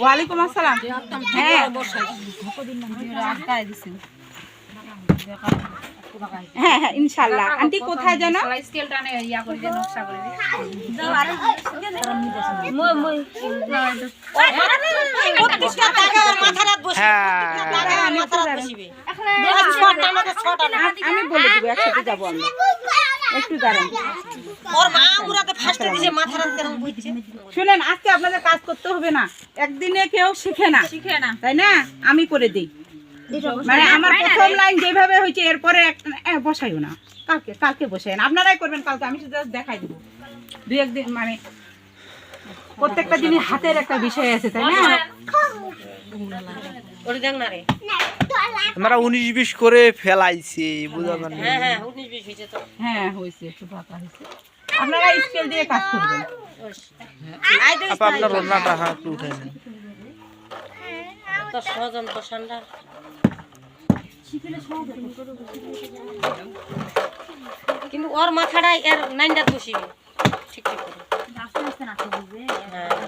ওয়ালাইকুম আসসালাম। হ্যাঁ। হ্যাঁ হ্যাঁ ইনশাল্লাহ। আন্টি কোথায় যেন? আমি বলে দেবো একসাথে যাব আমরা। একটু দাঁড়ান। শুনেন আজকে আপনাদের কাজ করতে হবে না। একদিনে কেউ শিখে না। শিখে না। তাই না? আমি করে দিই। মানে আমার প্রথম লাইন যেভাবে হয়েছে এরপরে একটা বসাইও না। কালকে কালকে বসাই না। আপনারাই করবেন কালকে আমি শুধু দেখাই দেবো। দুই একদিন মানে প্রত্যেকটা জিনিস হাতের একটা বিষয় আছে তাই না? আমরা উনিশ বিশ করে ফেলাইছি বুঝা হ্যাঁ হয়েছে একটু পাকা আপনারা স্কেল দিয়ে কাজ করবেন। আপনার রান্নাটা হাত একটু উঠে নেন কিন্তু ওর মাথাটা এর নাইনটা বসিবে। ঠিক ঠিক করে। হ্যাঁ।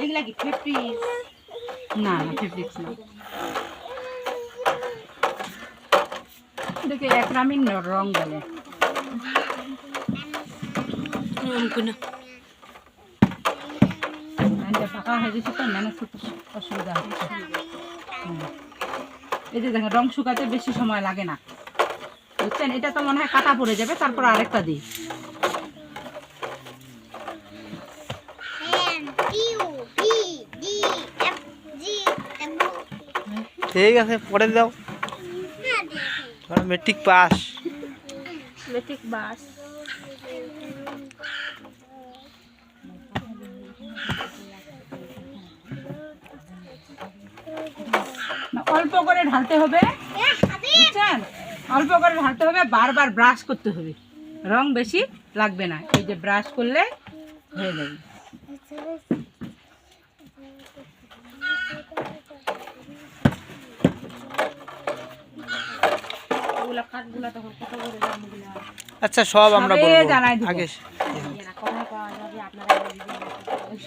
এগুলা কি ফিফটি না না ফিফটিক্স না এটাকে একরামিন রং বলে ফাঁকা হয়ে গেছে তো ম্যানেজ করতে অসুবিধা হচ্ছে হুম। এই যে দেখেন রং শুকাতে বেশি সময় লাগে না। বুঝছেন? এটা তো মনে হয় কাটা পড়ে যাবে তারপর আরেকটা দিই। ঠিক আছে পরে দাও। মেট্রিক পাস মেট্রিক বাস না, অল্প করে ঢালতে হবে। বুঝছেন? অল্প করে ঢালতে হবে বারবার ব্রাশ করতে হবে। রং বেশি লাগবে না। এই যে ব্রাশ করলে হয়ে যাবে। ওগুলা কাঠগুলা তখন কত করে দামগুলা আচ্ছা সব আমরা বলব। জানাই আগে।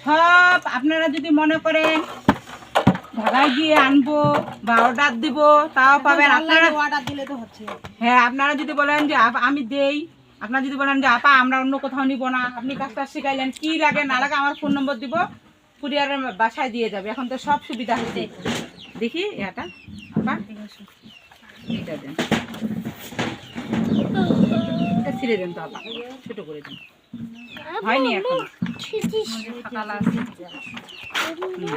সব আপনারা যদি মনে করেন ঢাকায় গিয়ে আনব বা অর্ডার দিব তাও পাবেন। আপনারা অর্ডার দিলে তো হচ্ছে। হ্যাঁ আপনারা যদি বলেন যে আমি দেই। আপনারা যদি বলেন যে আপা আমরা অন্য কোথাও নিব না। আপনি কাজটা শিখাইলেন কি লাগে না লাগে আমার ফোন নম্বর দিব কুরিয়ারের বাসায় দিয়ে যাবে। এখন তো সব সুবিধা হচ্ছে দেখি এটা আপা। এটা দেন। এটা ছিঁড়ে দেন তো আপা ছোট করে দিন। হয়নি এখন। ফাঁকালা আছে। হুম।